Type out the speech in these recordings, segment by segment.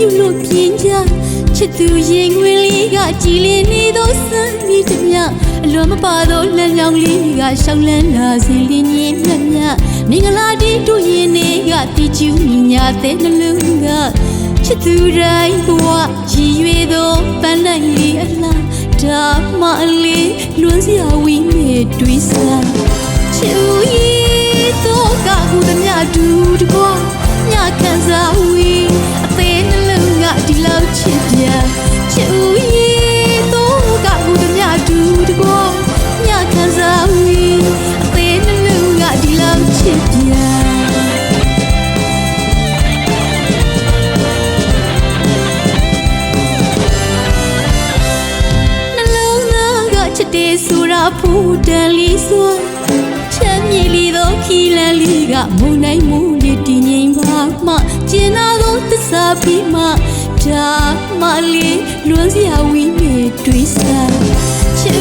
ပြုလို့ပြင်းကြချစ်သူရင်ခွင်လေးကကြည်လင်နေသောစံဒီတမျှအလွန်မပါသောလမ်းကြောင်းလေးကရှောင်းလန်းလာစဉ်လင်းညင်းမြတ်မြတ်မင်္ဂလာတီတို့ရင်တွေကတီကျူးမိညာတဲ့နှလုံးကချစ်သူတိုင်းဘဝရည်ရွယ်သောပန်းနိုင်လေးအလားဒါမှအလေးလွန်စရာ ဖူးတန်လီစွာချမ်းမြေလီသောခီလန်လီကမုန်တိုင်းမူလေးတည်ငြိမ်ပါမှကျင်နာသောသစ္စာပြီးမှဒါမှလေးလွန်စရာဝီမေတွေးစားချူ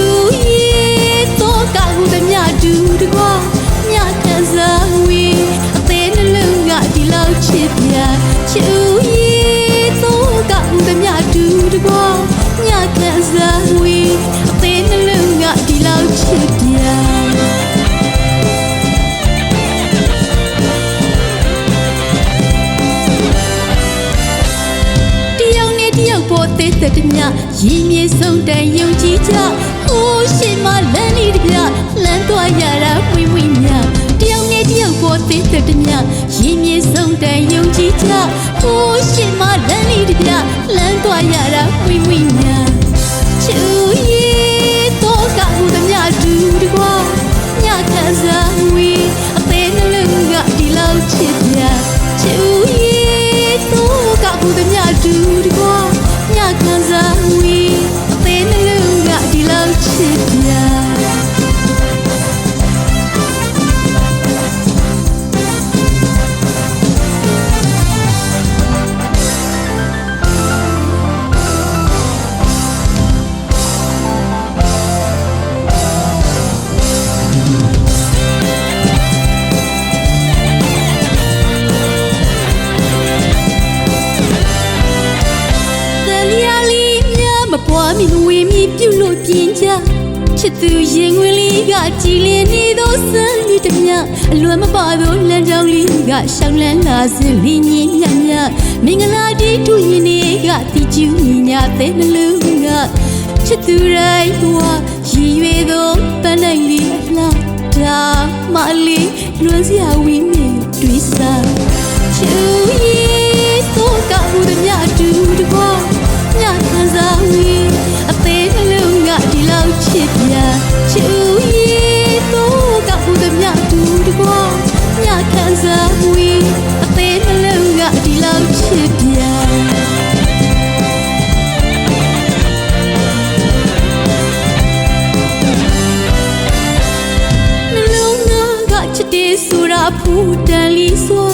ရဲ့တော့ကဟုသမျှတူတကွာညခံစားဝီအသေးနှလုံးကဒီလောက်ချစ် က်နဲ့တယောက်ပေါ်သေးတဲ့တမျှရင်းမြေဆုံးတန်ယုံကြည်ကြဟိုးရှင်မလန်းလေးတပြလမ်းသွားရတာဝိဝိမြတယောက်နဲ့တယောက်ပေါ်သေးတဲ့တမျှရင်းမြေဆုံးတန်ယုံကြည်ကြဟိုးရှင်မလန်းလေးတပြလမ်းသွားရတာဝိဝိမြချူ မြမပွားမီဝေမီပြုလို့ပြင်းကြချစ်သူရင်ဝင်လေးကကြည်လင်နေသောစံဒီတမျှအလွန်မပါသောလမ်းကြောင်းလေးကရှောင်းလန်းလာစဉ်လင်းကြီးမြတ်မြတ်မင်္ဂလာတီတူရင်တွေကတီကျူးညီညာတဲ့နှလုံးကချစ်သူတိုင်းဘဝရည်ရွယ်သောပန်းနိုင်လေးအလားဒါမှလေးလွန်စရာဝီနေ ဖူးတန်လီစွာ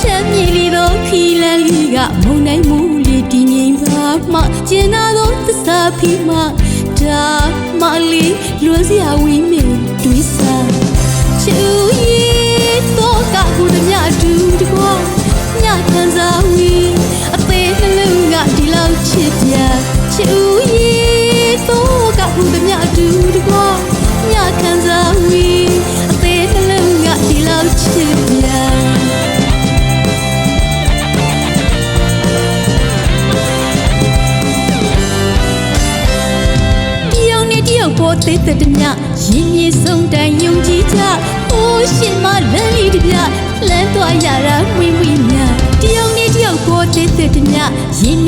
ချမ်းမြေလီသောခီလန်လီကမုန်တိုင်းမူလေးတည်ငြိမ်ပါမှကျင်နာသောသစ္စာဖီမှဒါမှလေးလွန်စရာဝီမေတွေးစားချူရဲ့တော့ကဟုသမျှတူ သေးတဲ့တမျှရင်းမြေဆုံးတန်ယုံကြည်ကြဟိုးရှင်မလန်းလေးတပြလမ်းသွားရတာဝိဝိမြတယောက်နဲ့တယောက်ပေါ်သေးတဲ့တမျှရင်း